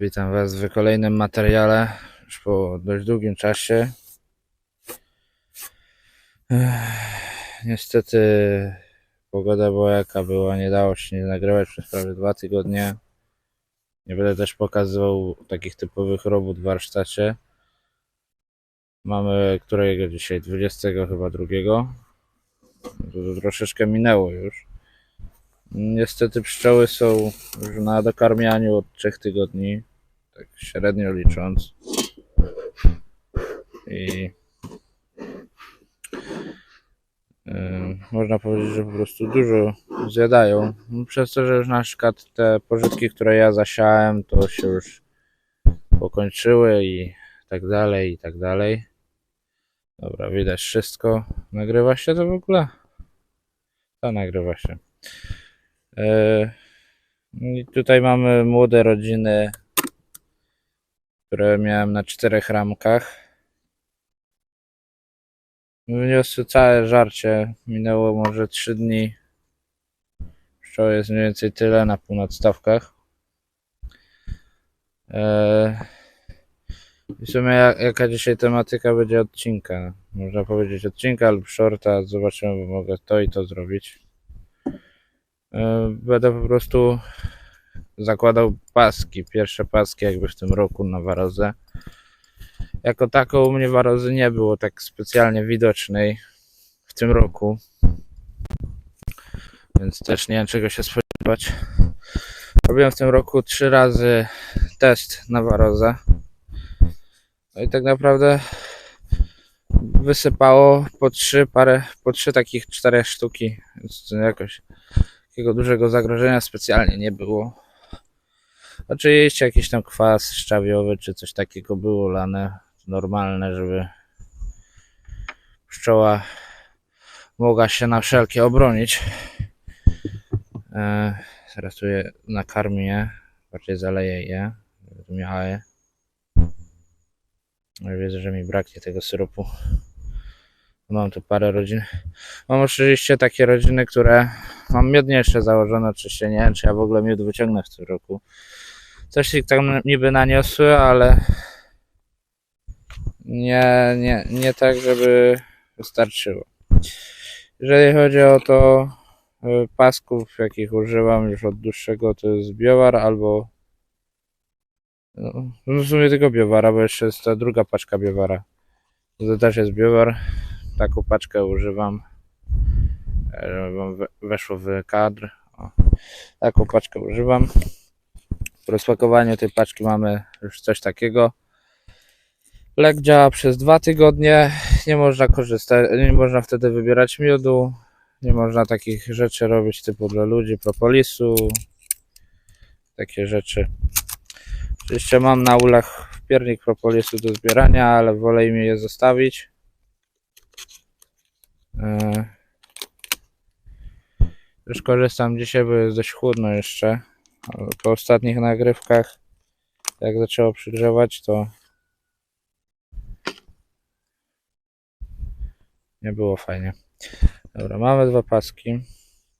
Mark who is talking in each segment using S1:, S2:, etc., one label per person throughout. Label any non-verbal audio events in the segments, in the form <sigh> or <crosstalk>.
S1: Witam Was w kolejnym materiale, już po dość długim czasie. Niestety pogoda była jaka była, nie dało się nie nagrywać przez prawie dwa tygodnie. Nie będę też pokazywał takich typowych robót w warsztacie. Mamy którego dzisiaj? 20 chyba drugiego. To troszeczkę minęło już. Niestety pszczoły są już na dokarmianiu od 3 tygodni, tak średnio licząc. I yy, można powiedzieć, że po prostu dużo zjadają. No, Przez to, że już na przykład te pożytki, które ja zasiałem, to się już pokończyły i tak dalej, i tak dalej. Dobra, widać wszystko. Nagrywa się to w ogóle? To nagrywa się. E, I tutaj mamy młode rodziny, które miałem na czterech ramkach. Wyniosły całe żarcie. Minęło może 3 dni. Pszczoły jest mniej więcej tyle na półnadstawkach. E, I w sumie jak- jaka dzisiaj tematyka będzie odcinka? Można powiedzieć odcinka lub shorta. Zobaczymy, bo mogę to i to zrobić. E, Będę po prostu zakładał paski, pierwsze paski jakby w tym roku na warozę. Jako tako u mnie warozy nie było tak specjalnie widocznej w tym roku. Więc też nie wiem czego się spodziewać. Robiłem w tym roku trzy razy test na warozę. No i tak naprawdę wysypało po trzy parę, po trzy takich czterech sztuki. Więc jakoś takiego dużego zagrożenia specjalnie nie było. Oczywiście jakiś tam kwas szczawiowy czy coś takiego było lane. Normalne, żeby pszczoła mogła się na wszelkie obronić. E, teraz tu je nakarmię, bardziej zaleję je, miały. Ale Widzę, że mi braknie tego syropu. Mam tu parę rodzin. Mam oczywiście takie rodziny, które mam miód nie jeszcze założony, oczywiście nie wiem, czy ja w ogóle miód wyciągnę w tym roku. Coś ich tam niby naniosły, ale nie, nie, nie tak, żeby wystarczyło. Jeżeli chodzi o to y, pasków, jakich używam już od dłuższego, to jest biowar albo no, w sumie tylko biowara, bo jeszcze jest ta druga paczka biowara. To też jest biowar. Taką paczkę używam. E, Żeby weszło w kadr. O. Taką paczkę używam. W rozpakowaniu tej paczki mamy już coś takiego. Lek działa przez dwa tygodnie. Nie można korzystać, nie można wtedy wybierać miodu. Nie można takich rzeczy robić typu dla ludzi, propolisu. Takie rzeczy. Oczywiście mam na ulach wpiernik propolisu do zbierania, ale wolę im je zostawić. Yy. Już korzystam dzisiaj, bo jest dość chłodno jeszcze. Po ostatnich nagrywkach, jak zaczęło przygrzewać, to nie było fajnie. Dobra, mamy dwa paski.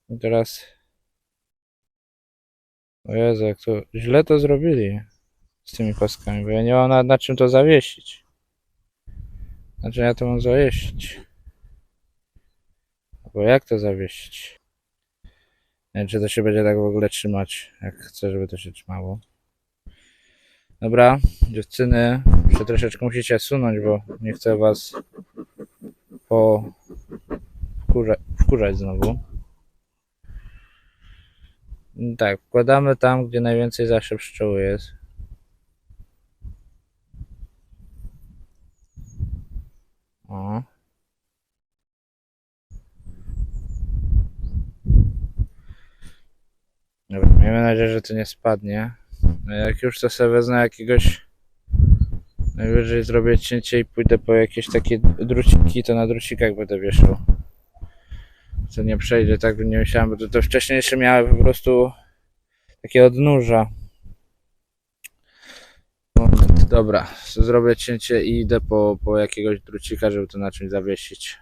S1: I teraz. O Jezu, jak to źle to zrobili z tymi paskami, bo ja nie mam na, na czym to zawiesić. Na czym ja to mam zawiesić? Bo jak to zawiesić? Wiem, czy to się będzie tak w ogóle trzymać, jak chcę, żeby to się trzymało. Dobra, dziewczyny, jeszcze troszeczkę musicie sunąć, bo nie chcę was po wkurza, wkurzać znowu. Tak, wkładamy tam, gdzie najwięcej zawsze pszczół jest. O. Dobra, miejmy nadzieję, że to nie spadnie. No Jak już to sobie wezmę jakiegoś najwyżej zrobię cięcie i pójdę po jakieś takie druciki, to na drucikach będę wieszał. Co nie przejdzie, tak bym nie myślałem, bo to, to wcześniejsze miały po prostu takie odnóża. Moment, dobra, zrobię cięcie i idę po, po jakiegoś drucika, żeby to na czymś zawiesić.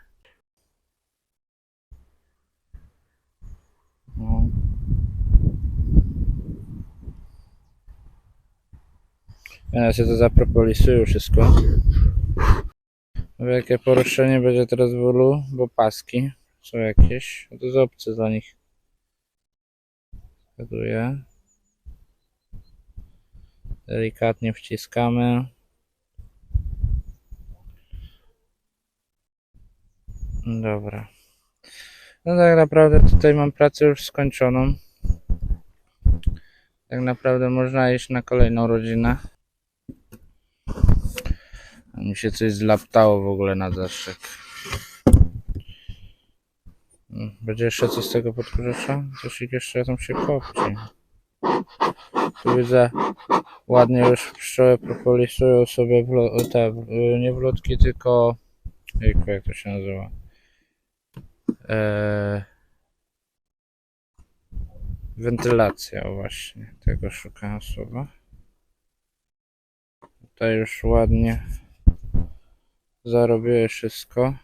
S1: Ja sobie to zapropolisuję wszystko. Jakie poruszenie będzie teraz w ulu, bo paski są jakieś. To jest obcy dla nich. Zgaduję. Delikatnie wciskamy. Dobra. No tak naprawdę tutaj mam pracę już skończoną. Tak naprawdę można iść na kolejną rodzinę. Mi się coś zlaptało w ogóle na daszek. Mm, Będzie jeszcze coś z tego podkurzacza? Coś jeszcze tam się kopci. Tu widzę ładnie już pszczoły propolisują sobie te, nie wlotki, tylko jejku, jak to się nazywa? Eee, wentylacja, właśnie, tego szukałem słowa. Tutaj już ładnie zarobiłem wszystko.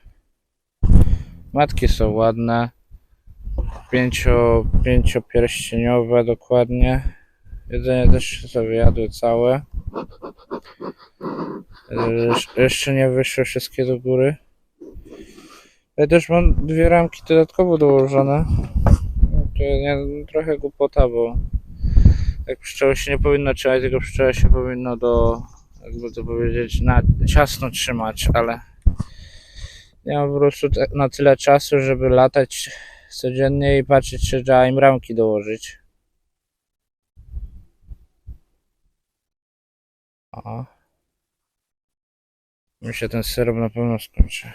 S1: Matki są ładne. Pięcio, pięciopierścieniowe dokładnie. Jedzenie też sobie jadły całe. Jesz- Jeszcze nie wyszły wszystkie do góry. Ja też mam dwie ramki dodatkowo dołożone. To nie, trochę głupota, bo jak pszczoły się nie powinno trzymać, tylko pszczoły się powinno do, jakby to powiedzieć, na ciasno trzymać, ale nie mam po prostu na tyle czasu, żeby latać codziennie i patrzeć, czy trzeba im ramki dołożyć. O. Mi się ten syrop na pewno skończy.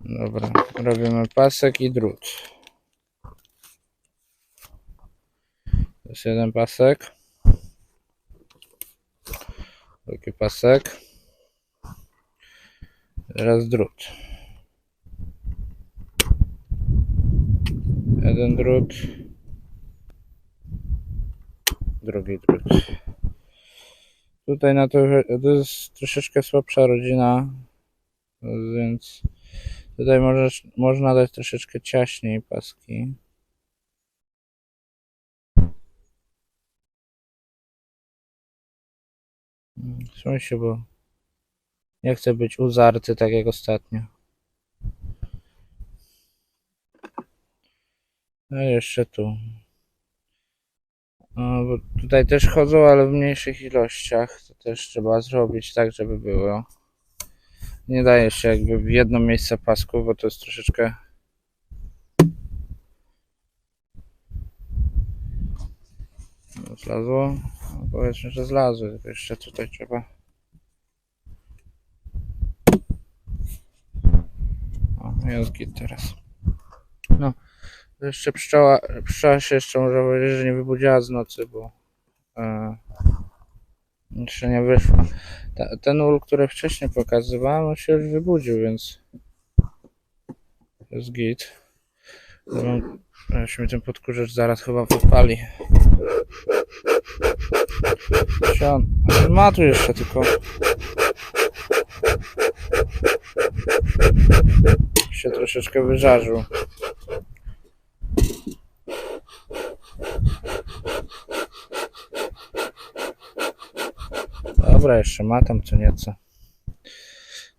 S1: Dobra, robimy pasek i drut. Jest jeden pasek. Drugi pasek. Teraz drut. Jeden drut. Drugi drut. Tutaj na to, to jest troszeczkę słabsza rodzina, więc tutaj możesz, można dać troszeczkę ciaśniej paski. Się, bo nie chcę być uzarty tak jak ostatnio. I jeszcze tu. No, bo tutaj też chodzą, ale w mniejszych ilościach. To też trzeba zrobić tak, żeby było. Nie daje się jakby w jedno miejsce pasków, bo to jest troszeczkę. No, Zlazło? No, powiedzmy, że zlazły, tylko jeszcze tutaj trzeba. O, jest git teraz. No, jeszcze pszczoła, pszczoła się jeszcze może powiedzieć, że nie wybudziła z nocy, bo e, jeszcze nie wyszła. Ta, ten ul, który wcześniej pokazywałem, on się już wybudził, więc jest git. Zresztą, mi ten podkurzacz zaraz chyba podpali. Się on, on ma tu jeszcze tylko. Się troszeczkę wyżarzył. Dobra, jeszcze ma tam co nieco.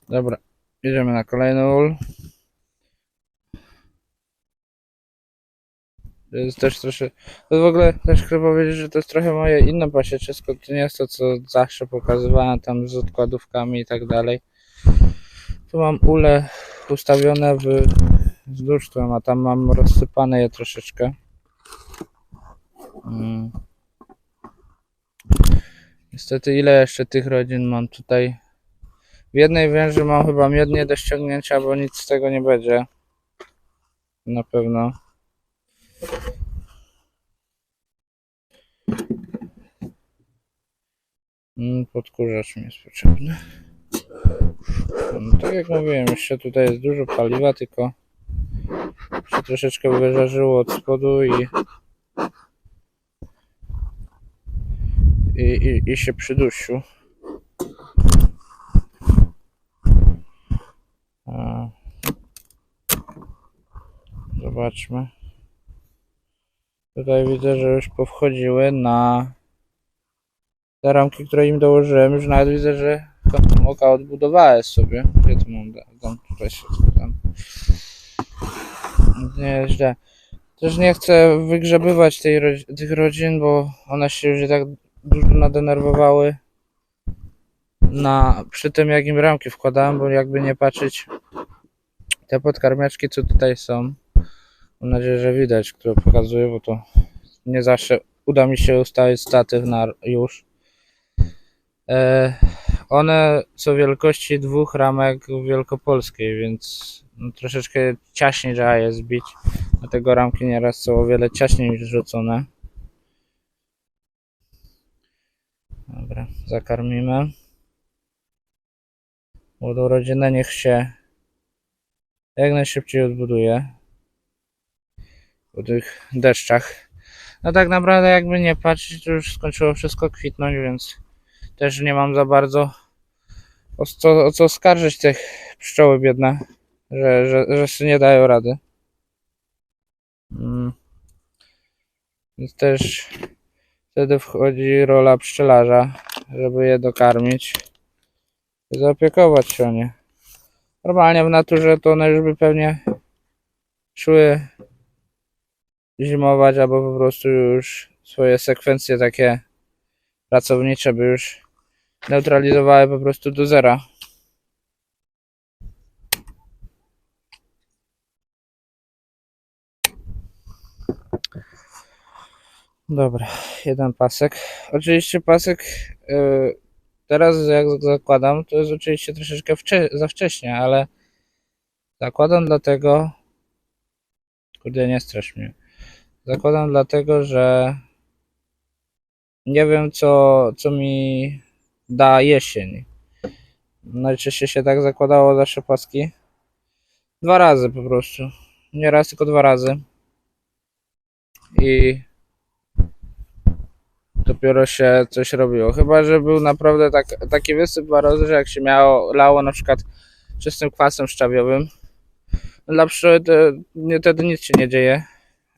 S1: Dobra, idziemy na kolejny ul. To jest też troszkę. To w ogóle też chcę powiedzieć, że to jest trochę moje inne pasieczesko. To nie jest to, co zawsze pokazywałem tam z odkładówkami i tak dalej. Tu mam ule ustawione w wzdłuż a tam mam rozsypane je troszeczkę. Mm. Niestety, ile jeszcze tych rodzin mam tutaj? W jednej węży mam chyba miednie do ściągnięcia, bo nic z tego nie będzie. Na pewno. Mm, Podkurzacz mi jest potrzebny. No, tak jak mówiłem, jeszcze tutaj jest dużo paliwa, tylko się troszeczkę wyżarzyło od spodu i i, i, i się przydusił. Zobaczmy. Tutaj widzę, że już powchodziły na te ramki, które im dołożyłem. Już nawet widzę, że kątem oka odbudowałem sobie. Gdzie tu mam? Tam, tutaj się tam. Nie źle. Też nie chcę wygrzebywać tej, tych rodzin, bo one się już tak dużo nadenerwowały na, przy tym jak im ramki wkładałem, bo jakby nie patrzeć te podkarmiaczki co tutaj są mam nadzieję, że widać, które pokazuję, bo to nie zawsze uda mi się ustawić statyw na już. E, one są wielkości dwóch ramek wielkopolskiej, więc no, troszeczkę ciaśniej trzeba je zbić dlatego ramki nieraz są o wiele ciaśniej rzucone. Dobra, zakarmimy. Młodą rodzinę niech się jak najszybciej odbuduje po tych deszczach. No tak naprawdę jakby nie patrzeć, to już skończyło wszystko kwitnąć, więc też nie mam za bardzo o co, o co skarżyć tych pszczoły biedne, że, że, że sobie nie dają rady. Mm. Więc też wtedy wchodzi rola pszczelarza, żeby je dokarmić i zaopiekować się o nie. Normalnie w naturze to one już by pewnie szły zimować albo po prostu już swoje sekwencje takie pracownicze by już neutralizowały po prostu do zera. Dobra, jeden pasek. Oczywiście pasek yy, teraz jak zakładam, to jest oczywiście troszeczkę wcze- za wcześnie, ale zakładam dlatego, kurde nie strasz mnie, zakładam dlatego, że nie wiem co, co mi da jesień. Najczęściej się tak zakładało zawsze paski. Dwa razy po prostu. Nie raz, tylko dwa razy. I dopiero się coś robiło. Chyba, że był naprawdę tak, taki wysyp warozy, że jak się miało, lało na przykład czystym kwasem szczawiowym, dla nie, wtedy nic się nie dzieje.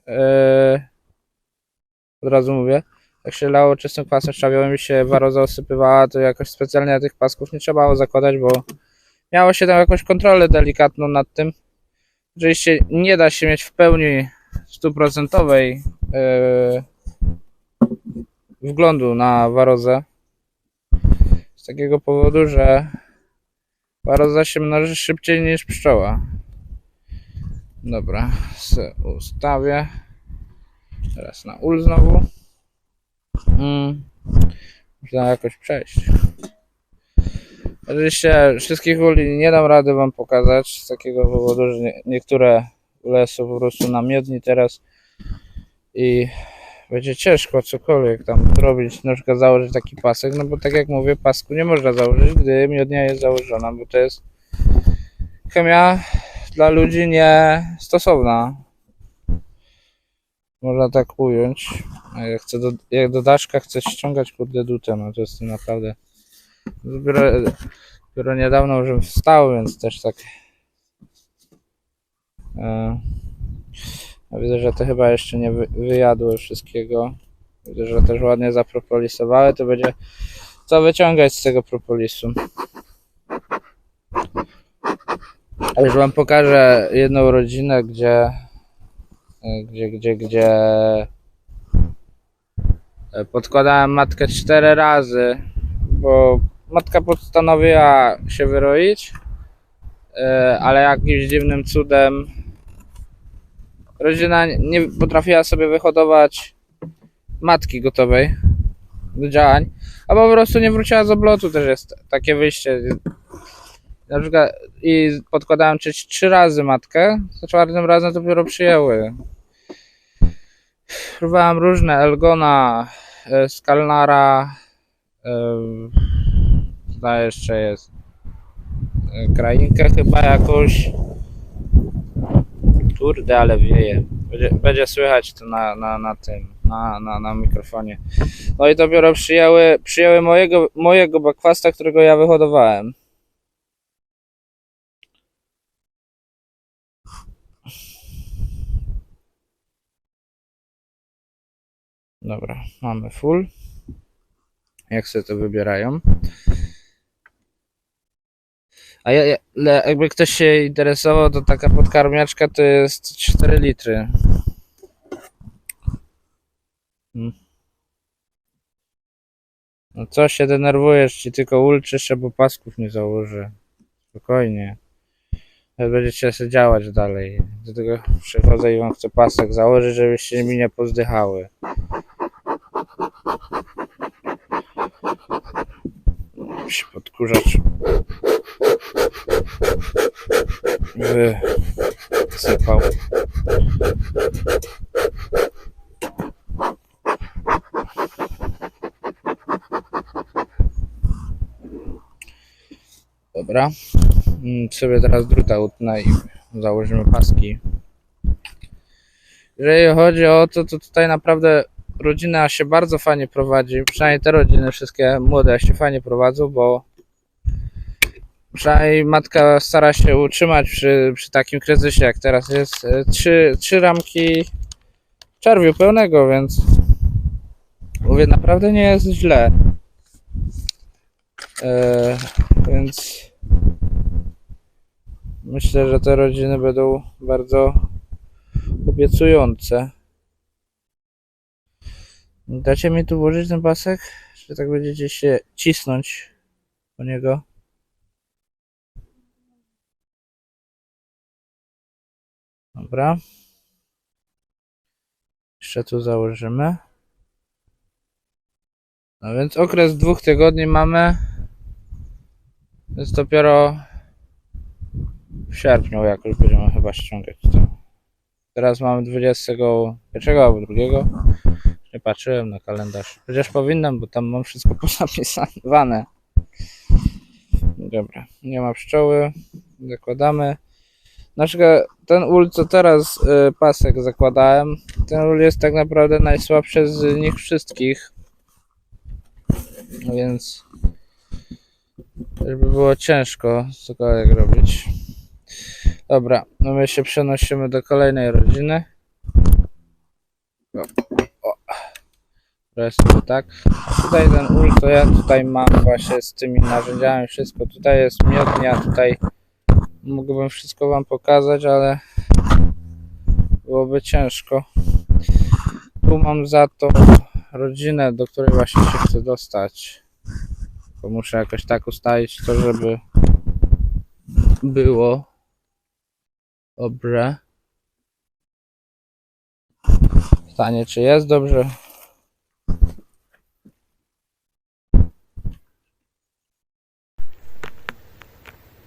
S1: Eee, od razu mówię. Jak się lało czystym kwasem szczawiowym i się waroza osypywała, to jakoś specjalnie tych pasków nie trzeba było zakładać, bo miało się tam jakąś kontrolę delikatną nad tym. Oczywiście nie da się mieć w pełni stuprocentowej eee, wglądu na warozę. Z takiego powodu, że waroza się mnoży szybciej niż pszczoła. Dobra, se ustawię. Teraz na ul znowu. Mm. Można jakoś przejść. Oczywiście wszystkich uli nie dam rady wam pokazać z takiego powodu, że nie, niektóre ule są po prostu na miodni teraz i będzie ciężko cokolwiek tam robić, na przykład założyć taki pasek, no bo tak jak mówię, pasku nie można założyć, gdy miodnia jest założona, bo to jest chemia dla ludzi niestosowna. Można tak ująć. A jak, chcę do, jak do daszka chcę ściągać kurde dutę, no to jest naprawdę dopiero, dopiero niedawno już wstał, więc też tak e, a widzę, że to chyba jeszcze nie wy, wyjadły wszystkiego. Widzę, że też ładnie zapropolisowały. To będzie co wyciągać z tego propolisu. Już wam pokażę jedną rodzinę, gdzie gdzie, gdzie, gdzie e, podkładałem matkę cztery razy, bo matka postanowiła się wyroić, e, ale jakimś dziwnym cudem rodzina nie potrafiła sobie wyhodować matki gotowej do działań, a po prostu nie wróciła z oblotu też jest takie wyjście. Na przykład i podkładałem trzy, trzy razy matkę, za czwartym razem dopiero przyjęły. Próbowałem różne, Elgona, e, Skalnara, e, co jeszcze jest, e, krainkę chyba jakąś, Kurde, ale wieje. Będzie, będzie słychać to na, na, na tym, na, na, na mikrofonie. No i dopiero przyjęły, przyjęły mojego, mojego bakwasta, którego ja wyhodowałem. Dobra, mamy full. Jak sobie to wybierają. A ja, ja, jakby ktoś się interesował, to taka podkarmiaczka to jest 4 litry. Hmm. No co się denerwujesz, ci tylko ulczysz, bo pasków nie założę. Spokojnie. Będziecie sobie działać dalej. Do tego przychodzę i wam chcę pasek założyć, żebyście mi nie pozdychały. się podkurzacz wysypał. Dobra. Sobie teraz druta utnę i założymy paski. Jeżeli chodzi o to, to tutaj naprawdę rodzina się bardzo fajnie prowadzi. Przynajmniej te rodziny wszystkie młode się fajnie prowadzą, bo przynajmniej matka stara się utrzymać przy, przy takim kryzysie jak teraz jest. e, Trzy, trzy ramki czerwiu pełnego, więc mówię, naprawdę nie jest źle. E, więc myślę, że te rodziny będą bardzo obiecujące. Dacie mi tu włożyć ten pasek? Czy tak będziecie się cisnąć po niego? Dobra. Jeszcze tu założymy. No więc okres dwóch tygodni mamy. Jest dopiero w sierpniu jakoś będziemy chyba ściągać to. Teraz mamy 21 albo 2. Nie patrzyłem na kalendarz. Chociaż powinnam, bo tam mam wszystko <laughs> pozapisywane. Dobra, nie ma pszczoły. Zakładamy. Na przykład ten ul, co teraz y, pasek zakładałem, ten ul jest tak naprawdę najsłabszy z nich wszystkich. Więc żeby było ciężko cokolwiek robić. Dobra, no my się przenosimy do kolejnej rodziny. O, tu tak. Tutaj ten ul to ja tutaj mam właśnie z tymi narzędziami wszystko. Tutaj jest miodnia, tutaj mógłbym wszystko wam pokazać, ale byłoby ciężko. Tu mam za to rodzinę, do której właśnie się chcę dostać. Bo muszę jakoś tak ustalić to, żeby było dobre. Pytanie, czy jest dobrze?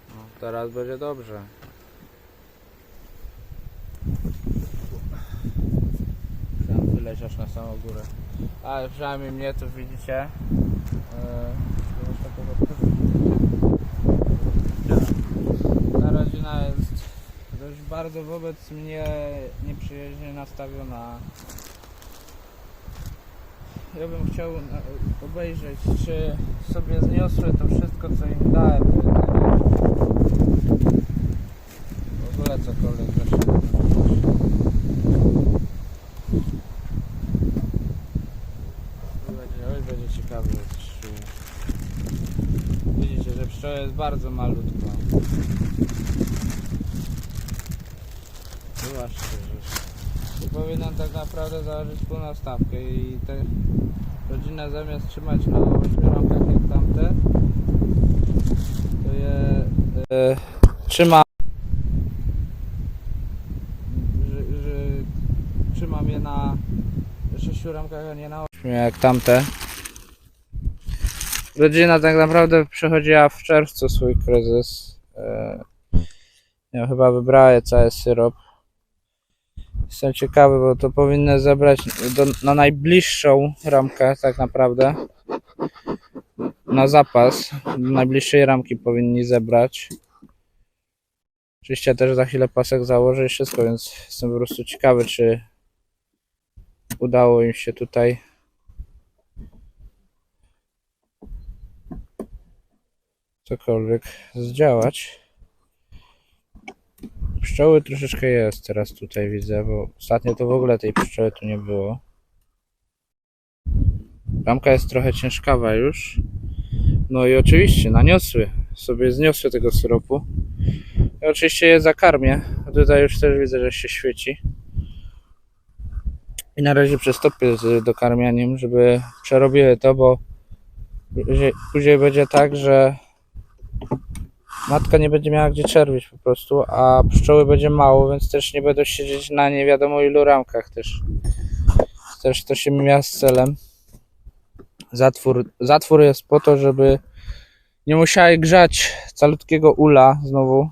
S1: No, teraz będzie dobrze. Musiałem wyleć na samą górę. Ale przynajmniej mnie tu widzicie. Eee, zresztą powodkowo- Ta rodzina jest dość bardzo wobec mnie nieprzyjaźnie nastawiona. Ja bym chciał na- obejrzeć, czy sobie zniosły to wszystko, co im dałem. W ogóle cokolwiek zresztą. Będzie, oj, będzie ciekawy. czy- Widzicie, że pszczoła jest bardzo malutko. Że tu powinnam tak naprawdę założyć pełną stawkę i te rodzina zamiast trzymać na 8 ramkach jak tamte, to je e, trzyma że, że trzymam je na 6 ramkach, a nie na 8 jak tamte. Rodzina tak naprawdę przechodziła w czerwcu swój kryzys. E, ja chyba wybrała cały syrop. Jestem ciekawy, bo to powinny zebrać do, na najbliższą ramkę tak naprawdę. Na zapas. Do najbliższej ramki powinni zebrać. Oczywiście też za chwilę pasek założę i wszystko, więc jestem po prostu ciekawy, czy udało im się tutaj cokolwiek zdziałać. Pszczoły troszeczkę jest teraz tutaj widzę, bo ostatnio to w ogóle tej pszczoły tu nie było. Ramka jest trochę ciężkawa już. No i oczywiście naniosły, sobie zniosły tego syropu. I oczywiście je zakarmię. Tutaj już też widzę, że się świeci. I na razie przestopię z dokarmianiem, żeby przerobiły to, bo później będzie tak, że matka nie będzie miała gdzie czerwić po prostu, a pszczoły będzie mało, więc też nie będą siedzieć na nie wiadomo ilu ramkach też. Też to się mija z celem. Zatwór, zatwór jest po to, żeby nie musiały grzać calutkiego ula znowu.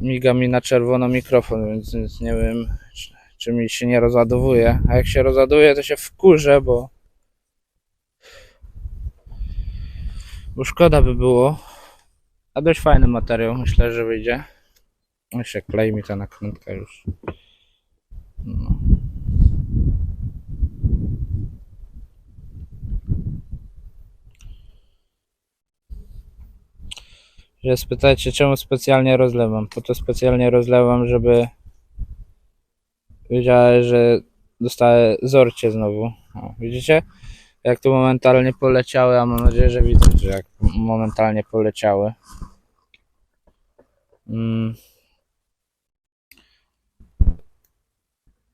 S1: Miga mi na czerwono mikrofon, więc, więc nie wiem, czy, czy mi się nie rozładowuje. A jak się rozładuje, to się wkurzę, bo bo szkoda by było. A dość fajny materiał, myślę, że wyjdzie. No się klei mi ta nakrętka już. No. Że spytajcie, czemu specjalnie rozlewam. Po to specjalnie rozlewam, żeby wiedziałem, że dostaję zorcie znowu. O, widzicie? Jak tu momentalnie poleciały, a mam nadzieję, że widać, że jak momentalnie poleciały. Mm.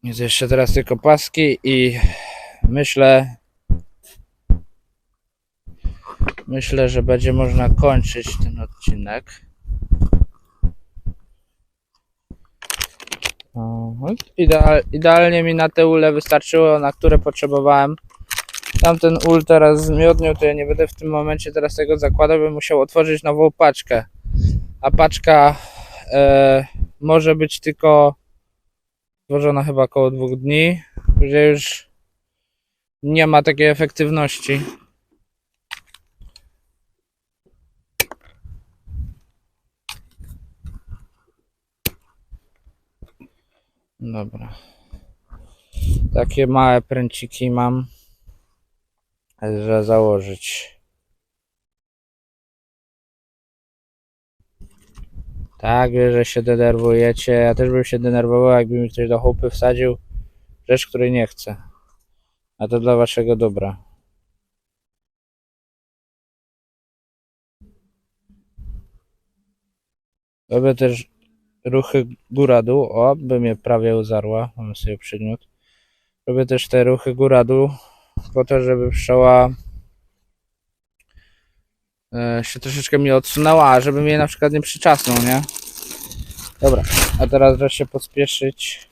S1: Jeszcze teraz tylko paski i myślę, myślę, że będzie można kończyć ten odcinek. O, Ideal, idealnie mi na te ule wystarczyło, na które potrzebowałem. Tamten ul teraz zmiodnił, to ja nie będę w tym momencie teraz tego zakładał, bym musiał otworzyć nową paczkę. A paczka e, może być tylko tworzona chyba około dwóch dni, gdzie już nie ma takiej efektywności. Dobra. Takie małe pręciki mam że założyć. Tak, wiem, że się denerwujecie. Ja też bym się denerwował, jakby mi ktoś do chłopy wsadził rzecz, której nie chcę. A to dla waszego dobra. Robię też ruchy góra-dół. O, by mnie prawie uzarła. Mamy sobie przygniót. Robię też te ruchy góra-dół po to, żeby pszczoła e, się troszeczkę mi odsunęła, a żeby mnie na przykład nie przyczasnął, nie? Dobra, a teraz trzeba się pospieszyć,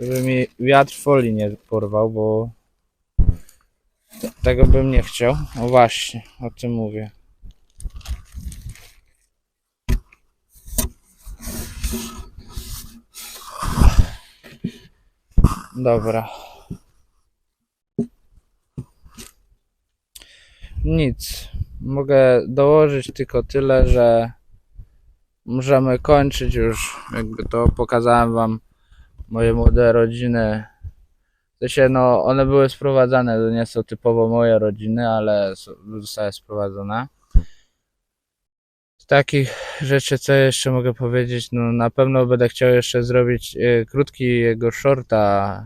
S1: żeby mi wiatr folii nie porwał, bo tego bym nie chciał. O właśnie, o tym mówię. Dobra. Nic. Mogę dołożyć tylko tyle, że możemy kończyć już. Jakby to pokazałem wam moje młode rodziny. W sensie, no, one były sprowadzane, to nie są typowo moje rodziny, ale zostały sprowadzone. Z takich rzeczy, co jeszcze mogę powiedzieć, no na pewno będę chciał jeszcze zrobić e, krótki jego shorta,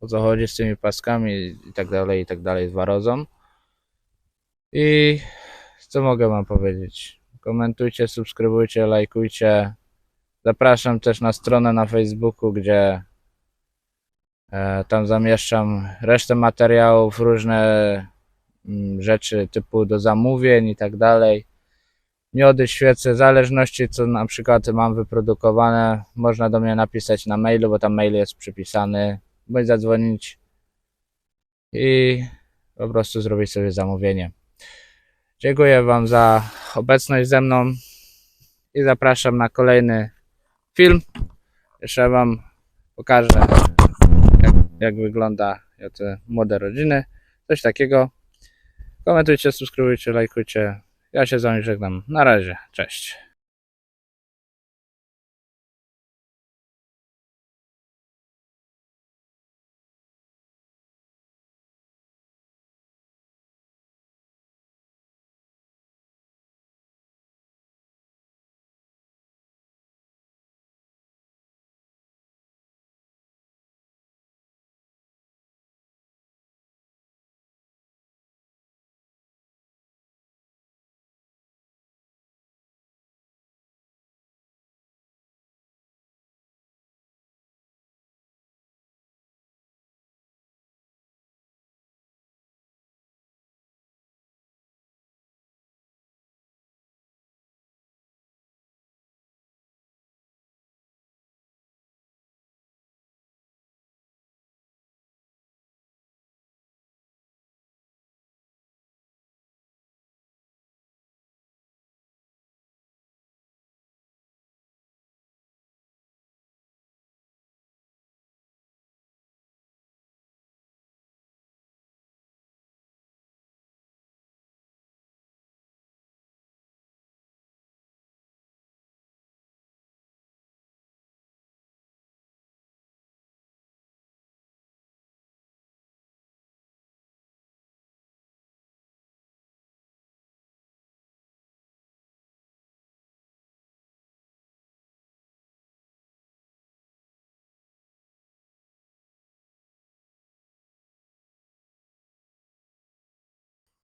S1: o co chodzi z tymi paskami i tak dalej, i tak dalej, z warozą. I co mogę wam powiedzieć? Komentujcie, subskrybujcie, lajkujcie. Zapraszam też na stronę na Facebooku, gdzie e, tam zamieszczam resztę materiałów, różne mm, rzeczy typu do zamówień i tak dalej. Miody, świece, w zależności co na przykład mam wyprodukowane, można do mnie napisać na mailu, bo tam mail jest przypisany, bądź zadzwonić i po prostu zrobić sobie zamówienie. Dziękuję Wam za obecność ze mną i zapraszam na kolejny film. Jeszcze Wam pokażę, jak, jak wygląda te młode rodziny. Coś takiego. Komentujcie, subskrybujcie, lajkujcie. Ja się z Wami żegnam. Na razie. Cześć.